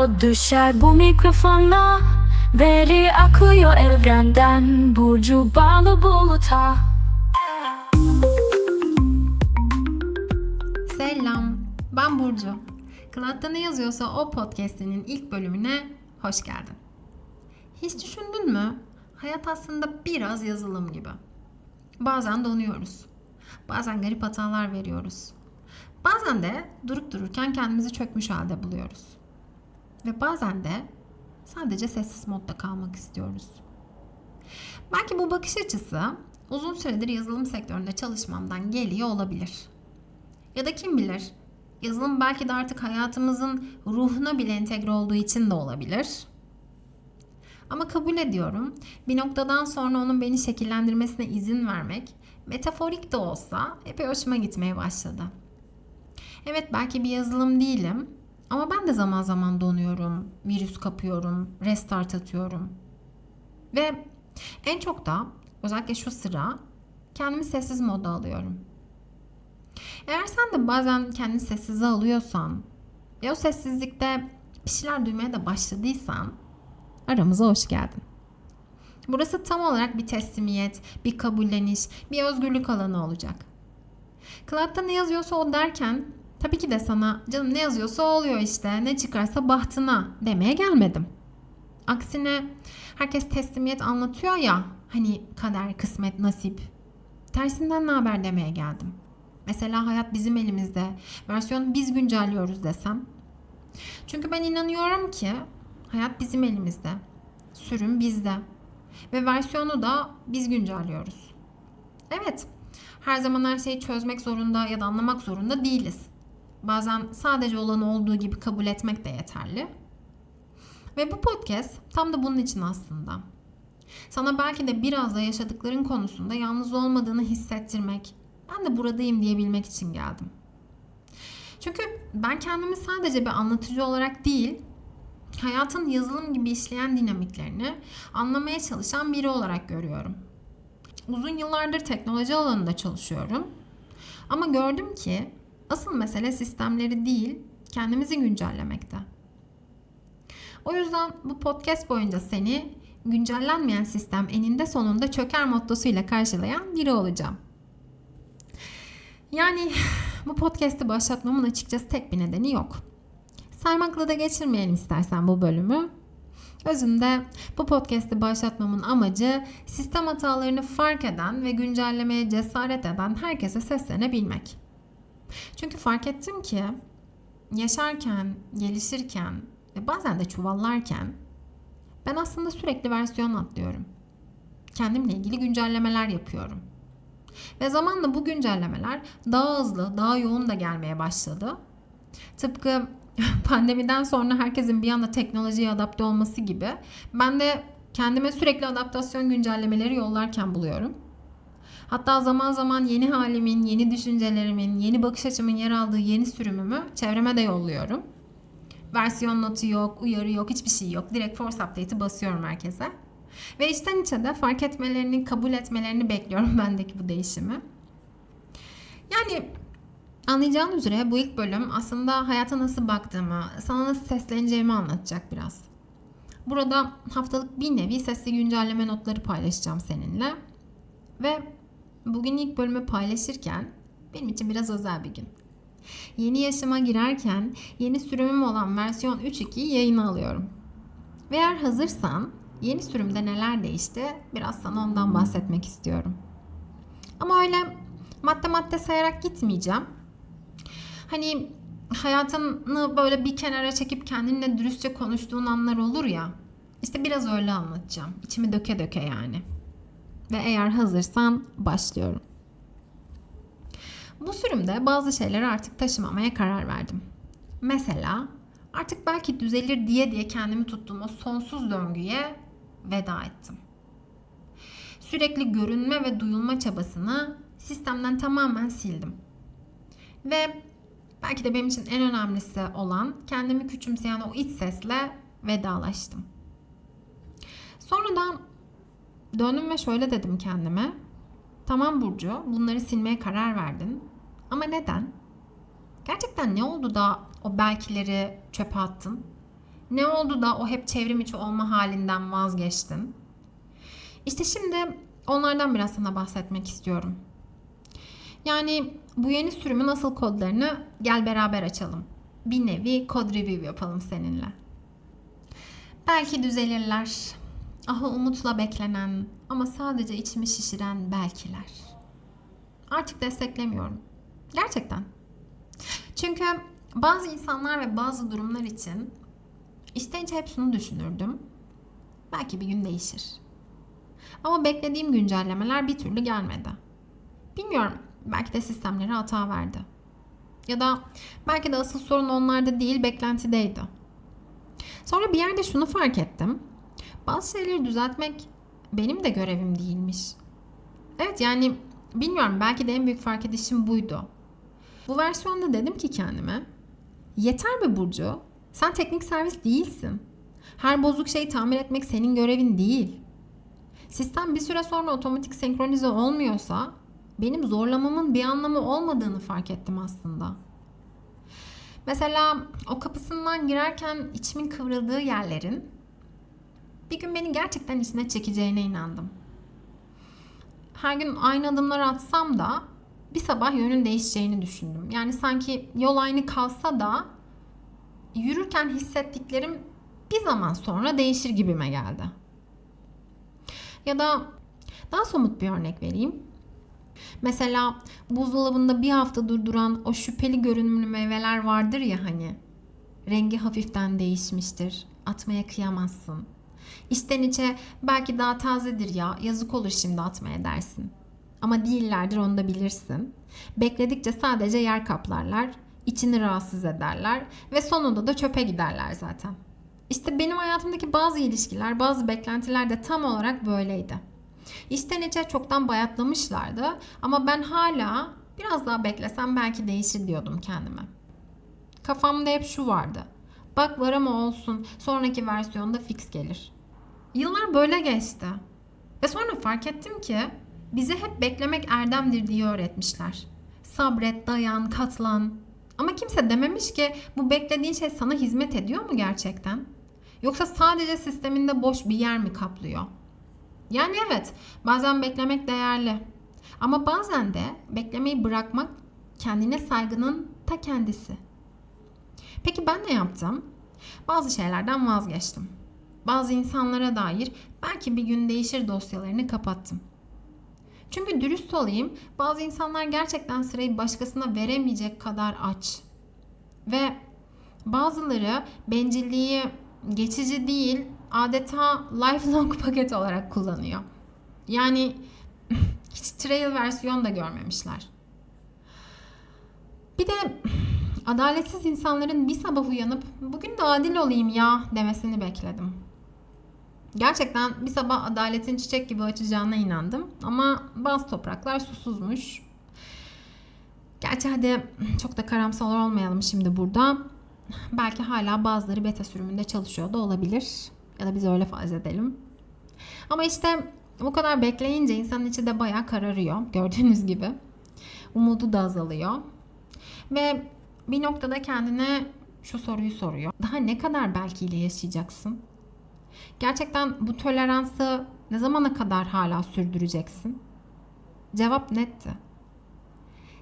o düşer bu mikrofona Veri akıyor evrenden Burcu bağlı buluta Selam, ben Burcu. Cloud'da ne yazıyorsa o podcast'inin ilk bölümüne hoş geldin. Hiç düşündün mü? Hayat aslında biraz yazılım gibi. Bazen donuyoruz. Bazen garip hatalar veriyoruz. Bazen de durup dururken kendimizi çökmüş halde buluyoruz. Ve bazen de sadece sessiz modda kalmak istiyoruz. Belki bu bakış açısı uzun süredir yazılım sektöründe çalışmamdan geliyor olabilir. Ya da kim bilir yazılım belki de artık hayatımızın ruhuna bile entegre olduğu için de olabilir. Ama kabul ediyorum. Bir noktadan sonra onun beni şekillendirmesine izin vermek, metaforik de olsa epey hoşuma gitmeye başladı. Evet belki bir yazılım değilim ama ben de zaman zaman donuyorum, virüs kapıyorum, restart atıyorum. Ve en çok da özellikle şu sıra kendimi sessiz moda alıyorum. Eğer sen de bazen kendini sessize alıyorsan ve o sessizlikte bir şeyler duymaya da başladıysan aramıza hoş geldin. Burası tam olarak bir teslimiyet, bir kabulleniş, bir özgürlük alanı olacak. Cloud'da ne yazıyorsa o derken tabii ki de sana canım ne yazıyorsa oluyor işte ne çıkarsa bahtına demeye gelmedim. Aksine herkes teslimiyet anlatıyor ya hani kader, kısmet, nasip. Tersinden ne haber demeye geldim. Mesela hayat bizim elimizde. Versiyonu biz güncelliyoruz desem. Çünkü ben inanıyorum ki hayat bizim elimizde. Sürüm bizde. Ve versiyonu da biz güncelliyoruz. Evet, her zaman her şeyi çözmek zorunda ya da anlamak zorunda değiliz. Bazen sadece olanı olduğu gibi kabul etmek de yeterli. Ve bu podcast tam da bunun için aslında. Sana belki de biraz da yaşadıkların konusunda yalnız olmadığını hissettirmek, ben de buradayım diyebilmek için geldim. Çünkü ben kendimi sadece bir anlatıcı olarak değil, hayatın yazılım gibi işleyen dinamiklerini anlamaya çalışan biri olarak görüyorum. Uzun yıllardır teknoloji alanında çalışıyorum. Ama gördüm ki asıl mesele sistemleri değil, kendimizi güncellemekte. O yüzden bu podcast boyunca seni güncellenmeyen sistem eninde sonunda çöker mottosuyla karşılayan biri olacağım. Yani bu podcast'i başlatmamın açıkçası tek bir nedeni yok. Saymakla da geçirmeyelim istersen bu bölümü. Özünde bu podcast'i başlatmamın amacı sistem hatalarını fark eden ve güncellemeye cesaret eden herkese seslenebilmek. Çünkü fark ettim ki yaşarken, gelişirken ve bazen de çuvallarken ben aslında sürekli versiyon atlıyorum. Kendimle ilgili güncellemeler yapıyorum. Ve zamanla bu güncellemeler daha hızlı, daha yoğun da gelmeye başladı. Tıpkı pandemiden sonra herkesin bir anda teknolojiye adapte olması gibi ben de kendime sürekli adaptasyon güncellemeleri yollarken buluyorum. Hatta zaman zaman yeni halimin, yeni düşüncelerimin, yeni bakış açımın yer aldığı yeni sürümümü çevreme de yolluyorum. Versiyon notu yok, uyarı yok, hiçbir şey yok. Direkt force update'i basıyorum herkese. Ve içten içe de fark etmelerini, kabul etmelerini bekliyorum bendeki bu değişimi. Yani anlayacağın üzere bu ilk bölüm aslında hayata nasıl baktığımı, sana nasıl sesleneceğimi anlatacak biraz. Burada haftalık bir nevi sesli güncelleme notları paylaşacağım seninle. Ve bugün ilk bölümü paylaşırken benim için biraz özel bir gün. Yeni yaşama girerken yeni sürümüm olan versiyon 3.2'yi yayına alıyorum. Ve eğer hazırsan yeni sürümde neler değişti biraz sana ondan bahsetmek istiyorum. Ama öyle madde madde sayarak gitmeyeceğim. Hani hayatını böyle bir kenara çekip kendinle dürüstçe konuştuğun anlar olur ya. İşte biraz öyle anlatacağım. İçimi döke döke yani. Ve eğer hazırsan başlıyorum. Bu sürümde bazı şeyleri artık taşımamaya karar verdim. Mesela artık belki düzelir diye diye kendimi tuttuğum o sonsuz döngüye veda ettim. Sürekli görünme ve duyulma çabasını sistemden tamamen sildim. Ve belki de benim için en önemlisi olan kendimi küçümseyen o iç sesle vedalaştım. Sonra da döndüm ve şöyle dedim kendime. Tamam Burcu, bunları silmeye karar verdin. Ama neden? Gerçekten ne oldu da o belkileri çöpe attın? Ne oldu da o hep çevrim içi olma halinden vazgeçtin? İşte şimdi onlardan biraz sana bahsetmek istiyorum. Yani bu yeni sürümün asıl kodlarını gel beraber açalım. Bir nevi kod review yapalım seninle. Belki düzelirler. Ah o umutla beklenen ama sadece içimi şişiren belkiler. Artık desteklemiyorum. Gerçekten. Çünkü bazı insanlar ve bazı durumlar için içten içe hep şunu düşünürdüm. Belki bir gün değişir. Ama beklediğim güncellemeler bir türlü gelmedi. Bilmiyorum. Belki de sistemleri hata verdi. Ya da belki de asıl sorun onlarda değil beklentideydi. Sonra bir yerde şunu fark ettim. Bazı şeyleri düzeltmek benim de görevim değilmiş. Evet yani bilmiyorum belki de en büyük fark edişim buydu. Bu versiyonda dedim ki kendime yeter be Burcu sen teknik servis değilsin. Her bozuk şeyi tamir etmek senin görevin değil. Sistem bir süre sonra otomatik senkronize olmuyorsa benim zorlamamın bir anlamı olmadığını fark ettim aslında. Mesela o kapısından girerken içimin kıvrıldığı yerlerin bir gün beni gerçekten içine çekeceğine inandım. Her gün aynı adımları atsam da bir sabah yönün değişeceğini düşündüm. Yani sanki yol aynı kalsa da yürürken hissettiklerim bir zaman sonra değişir gibime geldi. Ya da daha somut bir örnek vereyim. Mesela buzdolabında bir hafta durduran o şüpheli görünümlü meyveler vardır ya hani. Rengi hafiften değişmiştir. Atmaya kıyamazsın. İçten içe belki daha tazedir ya yazık olur şimdi atmaya dersin. Ama değillerdir onu da bilirsin. Bekledikçe sadece yer kaplarlar, içini rahatsız ederler ve sonunda da çöpe giderler zaten. İşte benim hayatımdaki bazı ilişkiler, bazı beklentiler de tam olarak böyleydi. İçten içe çoktan bayatlamışlardı ama ben hala biraz daha beklesem belki değişir diyordum kendime. Kafamda hep şu vardı. Bak var ama olsun sonraki versiyonda fix gelir. Yıllar böyle geçti. Ve sonra fark ettim ki bize hep beklemek erdemdir diye öğretmişler. Sabret, dayan, katlan. Ama kimse dememiş ki bu beklediğin şey sana hizmet ediyor mu gerçekten? Yoksa sadece sisteminde boş bir yer mi kaplıyor? Yani evet, bazen beklemek değerli. Ama bazen de beklemeyi bırakmak kendine saygının ta kendisi. Peki ben ne yaptım? Bazı şeylerden vazgeçtim. Bazı insanlara dair belki bir gün değişir dosyalarını kapattım. Çünkü dürüst olayım, bazı insanlar gerçekten sırayı başkasına veremeyecek kadar aç. Ve bazıları bencilliği geçici değil, adeta lifelong paket olarak kullanıyor. Yani hiç trail versiyon da görmemişler. Bir de adaletsiz insanların bir sabah uyanıp bugün de adil olayım ya demesini bekledim. Gerçekten bir sabah adaletin çiçek gibi açacağına inandım. Ama bazı topraklar susuzmuş. Gerçi hadi çok da karamsar olmayalım şimdi burada. Belki hala bazıları beta sürümünde çalışıyor da olabilir. Ya da biz öyle farz edelim. Ama işte bu kadar bekleyince insanın içi de bayağı kararıyor. Gördüğünüz gibi. Umudu da azalıyor. Ve bir noktada kendine şu soruyu soruyor. Daha ne kadar belkiyle yaşayacaksın? Gerçekten bu toleransı ne zamana kadar hala sürdüreceksin? Cevap netti.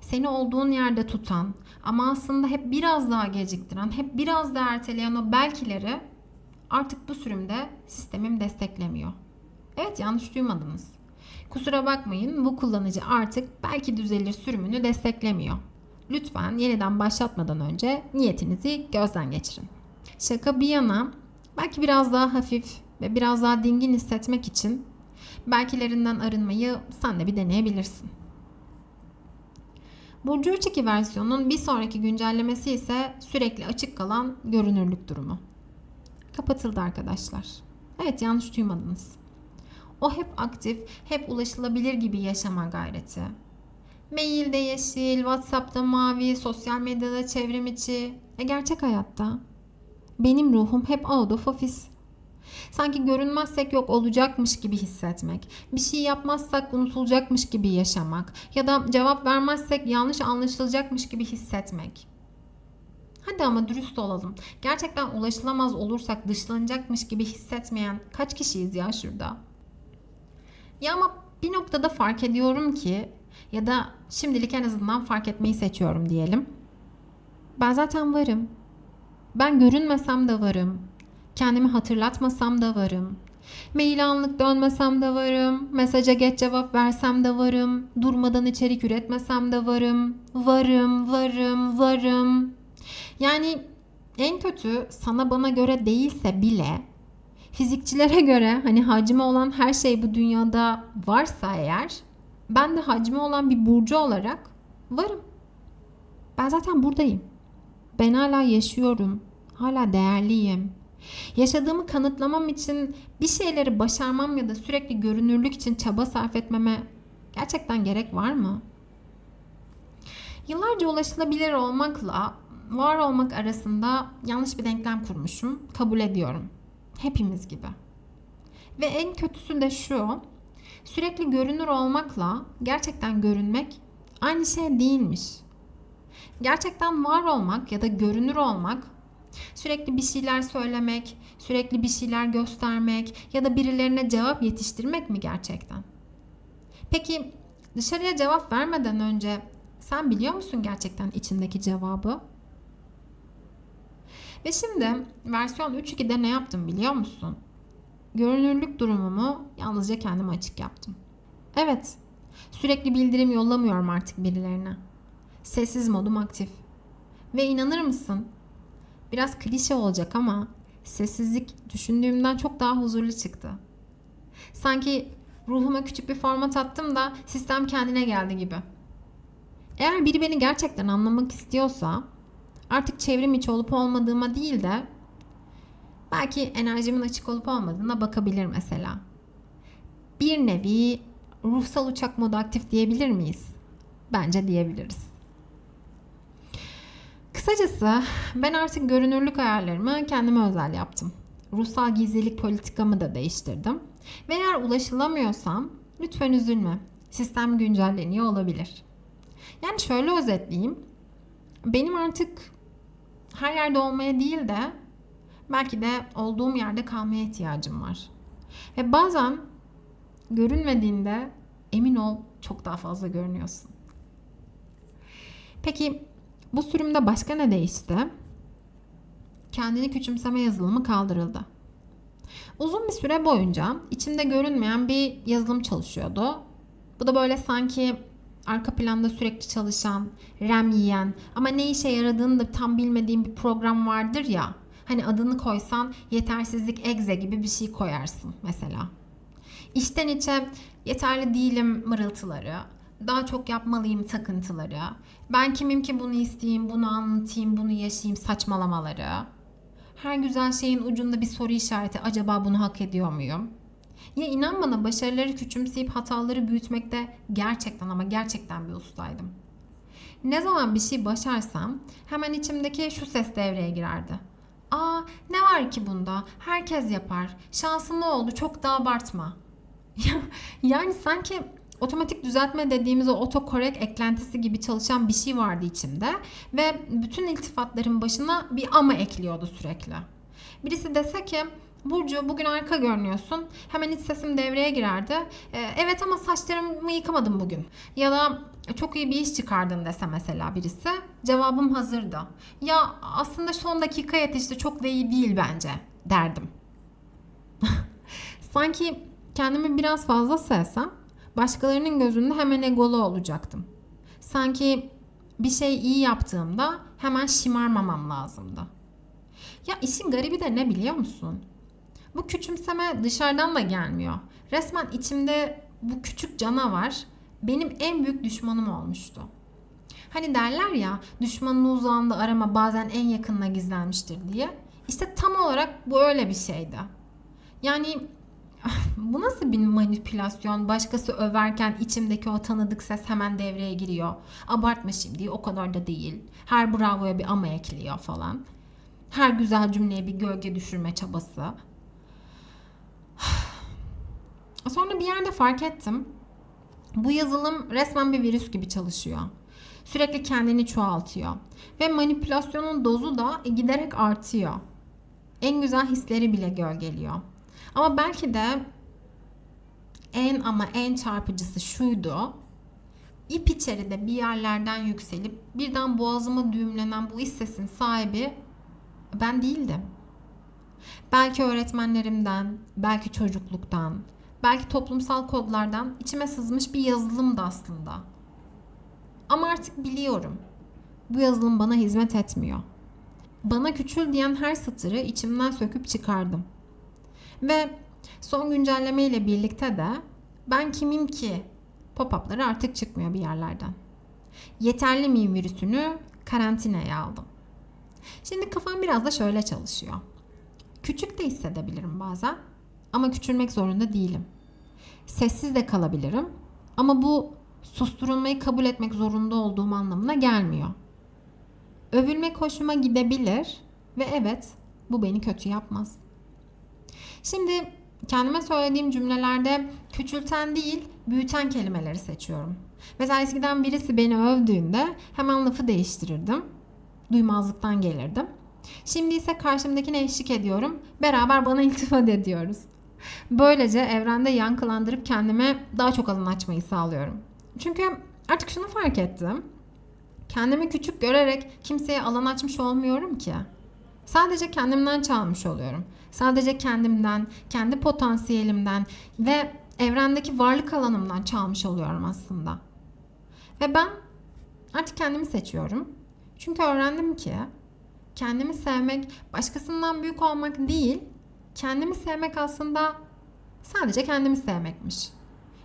Seni olduğun yerde tutan ama aslında hep biraz daha geciktiren, hep biraz daha erteleyen o belkileri artık bu sürümde sistemim desteklemiyor. Evet yanlış duymadınız. Kusura bakmayın bu kullanıcı artık belki düzelir sürümünü desteklemiyor. Lütfen yeniden başlatmadan önce niyetinizi gözden geçirin. Şaka bir yana belki biraz daha hafif ve biraz daha dingin hissetmek için belkilerinden arınmayı sen de bir deneyebilirsin. Burcu 3.2 versiyonunun bir sonraki güncellemesi ise sürekli açık kalan görünürlük durumu. Kapatıldı arkadaşlar. Evet yanlış duymadınız. O hep aktif, hep ulaşılabilir gibi yaşama gayreti. Mailde yeşil, Whatsapp'ta mavi, sosyal medyada çevrim içi. E gerçek hayatta. Benim ruhum hep out of office. Sanki görünmezsek yok olacakmış gibi hissetmek. Bir şey yapmazsak unutulacakmış gibi yaşamak. Ya da cevap vermezsek yanlış anlaşılacakmış gibi hissetmek. Hadi ama dürüst olalım. Gerçekten ulaşılamaz olursak dışlanacakmış gibi hissetmeyen kaç kişiyiz ya şurada? Ya ama bir noktada fark ediyorum ki ya da şimdilik en azından fark etmeyi seçiyorum diyelim. Ben zaten varım. Ben görünmesem de varım. Kendimi hatırlatmasam da varım. Mail anlık dönmesem de varım. Mesaja geç cevap versem de varım. Durmadan içerik üretmesem de varım. Varım, varım, varım. Yani en kötü sana bana göre değilse bile fizikçilere göre hani hacmi olan her şey bu dünyada varsa eğer ben de hacmi olan bir burcu olarak varım. Ben zaten buradayım. Ben hala yaşıyorum. Hala değerliyim. Yaşadığımı kanıtlamam için bir şeyleri başarmam ya da sürekli görünürlük için çaba sarf etmeme gerçekten gerek var mı? Yıllarca ulaşılabilir olmakla var olmak arasında yanlış bir denklem kurmuşum. Kabul ediyorum. Hepimiz gibi. Ve en kötüsü de şu. Sürekli görünür olmakla gerçekten görünmek aynı şey değilmiş. Gerçekten var olmak ya da görünür olmak sürekli bir şeyler söylemek, sürekli bir şeyler göstermek ya da birilerine cevap yetiştirmek mi gerçekten? Peki dışarıya cevap vermeden önce sen biliyor musun gerçekten içindeki cevabı? Ve şimdi versiyon 3.2'de ne yaptım biliyor musun? Görünürlük durumumu yalnızca kendime açık yaptım. Evet, sürekli bildirim yollamıyorum artık birilerine. Sessiz modum aktif. Ve inanır mısın? Biraz klişe olacak ama sessizlik düşündüğümden çok daha huzurlu çıktı. Sanki ruhuma küçük bir format attım da sistem kendine geldi gibi. Eğer biri beni gerçekten anlamak istiyorsa artık çevrim içi olup olmadığıma değil de belki enerjimin açık olup olmadığına bakabilir mesela. Bir nevi ruhsal uçak modu aktif diyebilir miyiz? Bence diyebiliriz. Kısacası ben artık görünürlük ayarlarımı kendime özel yaptım. Ruhsal gizlilik politikamı da değiştirdim. Ve eğer ulaşılamıyorsam lütfen üzülme. Sistem güncelleniyor olabilir. Yani şöyle özetleyeyim. Benim artık her yerde olmaya değil de belki de olduğum yerde kalmaya ihtiyacım var. Ve bazen görünmediğinde emin ol çok daha fazla görünüyorsun. Peki bu sürümde başka ne değişti? Kendini küçümseme yazılımı kaldırıldı. Uzun bir süre boyunca içinde görünmeyen bir yazılım çalışıyordu. Bu da böyle sanki arka planda sürekli çalışan, RAM yiyen ama ne işe yaradığını da tam bilmediğim bir program vardır ya. Hani adını koysan yetersizlik egze gibi bir şey koyarsın mesela. İçten içe yeterli değilim mırıltıları, daha çok yapmalıyım takıntıları, ben kimim ki bunu isteyeyim, bunu anlatayım, bunu yaşayayım saçmalamaları. Her güzel şeyin ucunda bir soru işareti acaba bunu hak ediyor muyum? Ya inan bana başarıları küçümseyip hataları büyütmekte gerçekten ama gerçekten bir ustaydım. Ne zaman bir şey başarsam hemen içimdeki şu ses devreye girerdi. Aa ne var ki bunda? Herkes yapar. Şansın ne oldu? Çok da abartma. yani sanki otomatik düzeltme dediğimiz o otokorek eklentisi gibi çalışan bir şey vardı içimde ve bütün iltifatların başına bir ama ekliyordu sürekli. Birisi dese ki Burcu bugün arka görünüyorsun. Hemen iç sesim devreye girerdi. Ee, evet ama saçlarımı yıkamadım bugün. Ya da çok iyi bir iş çıkardın dese mesela birisi. Cevabım hazırdı. Ya aslında son dakika yetişti çok da iyi değil bence derdim. Sanki kendimi biraz fazla sevsem başkalarının gözünde hemen egolu olacaktım. Sanki bir şey iyi yaptığımda hemen şımarmamam lazımdı. Ya işin garibi de ne biliyor musun? Bu küçümseme dışarıdan da gelmiyor. Resmen içimde bu küçük canavar benim en büyük düşmanım olmuştu. Hani derler ya düşmanın uzağında arama bazen en yakınına gizlenmiştir diye. İşte tam olarak bu öyle bir şeydi. Yani bu nasıl bir manipülasyon? Başkası överken içimdeki o tanıdık ses hemen devreye giriyor. Abartma şimdi o kadar da değil. Her bravoya bir ama ekliyor falan. Her güzel cümleye bir gölge düşürme çabası. Sonra bir yerde fark ettim. Bu yazılım resmen bir virüs gibi çalışıyor. Sürekli kendini çoğaltıyor. Ve manipülasyonun dozu da giderek artıyor. En güzel hisleri bile gölgeliyor. Ama belki de en ama en çarpıcısı şuydu. İp içeride bir yerlerden yükselip birden boğazıma düğümlenen bu iç sahibi ben değildim. Belki öğretmenlerimden, belki çocukluktan, belki toplumsal kodlardan içime sızmış bir yazılımdı aslında. Ama artık biliyorum. Bu yazılım bana hizmet etmiyor. Bana küçül diyen her satırı içimden söküp çıkardım. Ve son güncelleme ile birlikte de ben kimim ki pop-up'ları artık çıkmıyor bir yerlerden. Yeterli miyim virüsünü karantinaya aldım. Şimdi kafam biraz da şöyle çalışıyor. Küçük de hissedebilirim bazen ama küçülmek zorunda değilim. Sessiz de kalabilirim ama bu susturulmayı kabul etmek zorunda olduğum anlamına gelmiyor. Övülmek hoşuma gidebilir ve evet bu beni kötü yapmaz. Şimdi kendime söylediğim cümlelerde küçülten değil, büyüten kelimeleri seçiyorum. Mesela eskiden birisi beni övdüğünde hemen lafı değiştirirdim. Duymazlıktan gelirdim. Şimdi ise karşımdakine eşlik ediyorum. Beraber bana iltifat ediyoruz. Böylece evrende yankılandırıp kendime daha çok alan açmayı sağlıyorum. Çünkü artık şunu fark ettim. Kendimi küçük görerek kimseye alan açmış olmuyorum ki. Sadece kendimden çalmış oluyorum. Sadece kendimden, kendi potansiyelimden ve evrendeki varlık alanımdan çalmış oluyorum aslında. Ve ben artık kendimi seçiyorum. Çünkü öğrendim ki kendimi sevmek başkasından büyük olmak değil, kendimi sevmek aslında sadece kendimi sevmekmiş.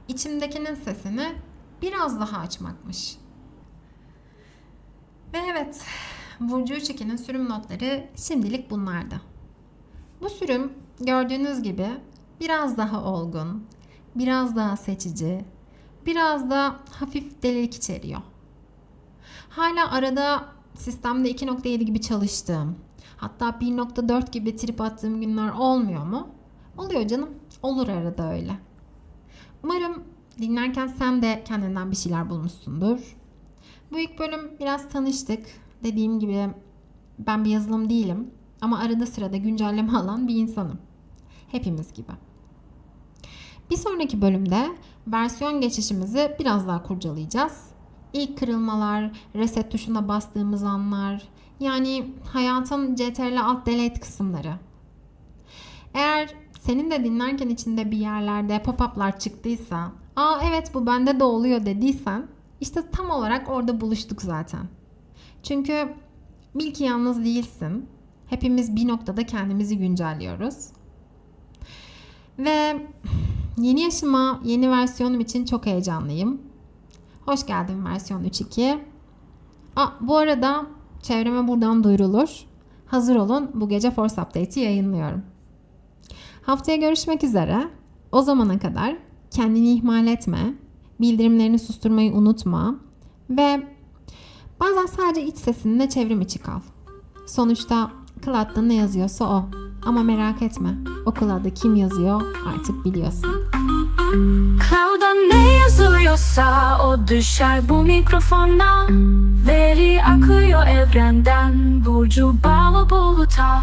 İçimdekinin sesini biraz daha açmakmış. Ve evet, Burcu Üçeki'nin sürüm notları şimdilik bunlardı. Bu sürüm gördüğünüz gibi biraz daha olgun, biraz daha seçici, biraz da hafif delilik içeriyor. Hala arada sistemde 2.7 gibi çalıştığım, hatta 1.4 gibi trip attığım günler olmuyor mu? Oluyor canım. Olur arada öyle. Umarım dinlerken sen de kendinden bir şeyler bulmuşsundur. Bu ilk bölüm biraz tanıştık. Dediğim gibi ben bir yazılım değilim ama arada sırada güncelleme alan bir insanım. Hepimiz gibi. Bir sonraki bölümde versiyon geçişimizi biraz daha kurcalayacağız. İlk kırılmalar, reset tuşuna bastığımız anlar, yani hayatın CTRL alt delete kısımları. Eğer senin de dinlerken içinde bir yerlerde pop-up'lar çıktıysa, aa evet bu bende de oluyor dediysen, işte tam olarak orada buluştuk zaten. Çünkü bil ki yalnız değilsin. Hepimiz bir noktada kendimizi güncelliyoruz. Ve yeni yaşıma, yeni versiyonum için çok heyecanlıyım. Hoş geldin versiyon 3.2. Aa, bu arada çevreme buradan duyurulur. Hazır olun bu gece Force Update'i yayınlıyorum. Haftaya görüşmek üzere. O zamana kadar kendini ihmal etme, bildirimlerini susturmayı unutma ve bazen sadece iç sesinle çevrim içi kal. Sonuçta Cloud'da ne yazıyorsa o. Ama merak etme. O Cloud'da kim yazıyor artık biliyorsun. Cloud'a ne yazıyorsa o düşer bu mikrofona Veri akıyor evrenden Burcu bağlı buluta